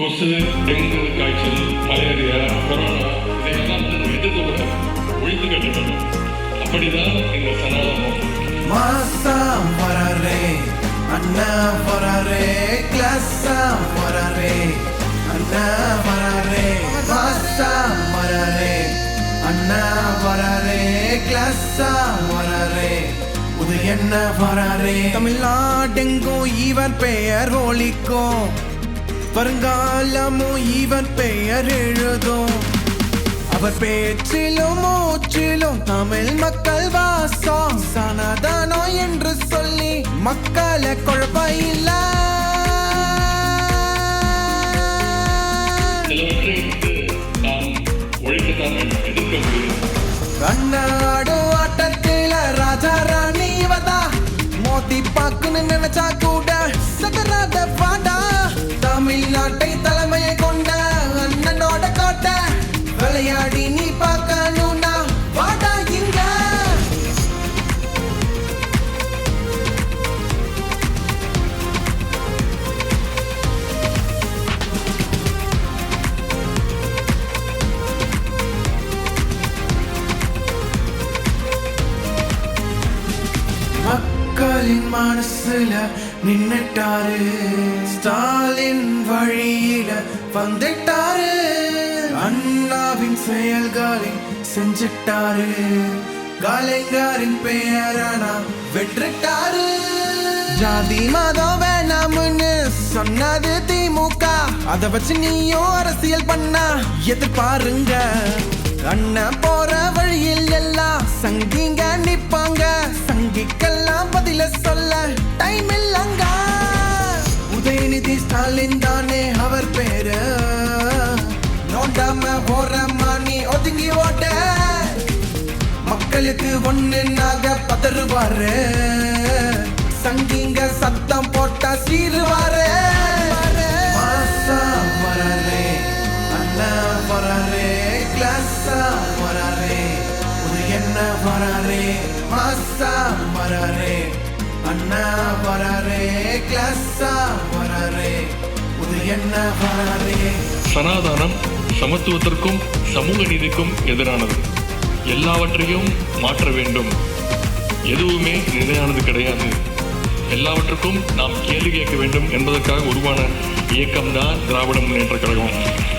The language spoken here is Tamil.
கொசு டெங்கு காய்ச்சல் மலேரியா கொரோனா இதையெல்லாம் எதிர்கொள்ள ஒழித்து கட்ட வேண்டும் அப்படிதான் இந்த சனாதனம் மாசா பரரே அண்ணா பரரே கிளாஸா பரரே அண்ணா பரரே மாசா பரரே அண்ணா பரரே கிளாஸா பரரே என்ன பரரே தமிழ்நாடெங்கும் இவர் பெயர் ஒழிக்கும். வருங்காலமும் இவர் பெயர் எழுதும். அவர் பேச்சிலும் மூச்சிலும் தமிழ் மக்கள் வாசம். சனாதனம் என்று சொல்லி மக்களை குழப்ப இல்லை. விளையாடி நீ பார்க்கணும்னா வாடா இங்க. மக்களின் மனசுல நின்னுட்டாரு. ஸ்டாலின் வழியில வந்துட்டாரு. அண்ணாவின் செயல்களை செஞ்சிட்டாரு. கலைஞரின் பெயரானா வெற்றிட்டாரு ஜாதி மதம் வேணாம்னு சொன்னது திமுக. அத வச்சு நீயும் அரசியல் பண்ணா எதிர்பாருங்க. அண்ணன் போற வழியில் எல்லாம் சங்கிங்க நிப்பாங்க. சங்கிக்கெல்லாம் பதில சொல்ல மக்களுக்கு ஒண்ணுனாக பதறுவாரு. சங்கிங்க சத்தம் போட்டா சீருவாரு மாசா வராரே அண்ணா வராரே கிளாஸா வராரே புது என்ன வராரே? மாசா வராரே அண்ணா வராரே கிளாஸா வராரே புது என்ன வராரே? சனாதானம் சமத்துவத்திற்கும் சமூக நீதிக்கும் எதிரானது. எல்லாவற்றையும் மாற்ற வேண்டும். எதுவுமே நிலையானது கிடையாது. எல்லாவற்றுக்கும் நாம் கேள்வி கேட்க வேண்டும் என்பதற்காக உருவான இயக்கம்தான் திராவிட முன்னேற்ற கழகம்.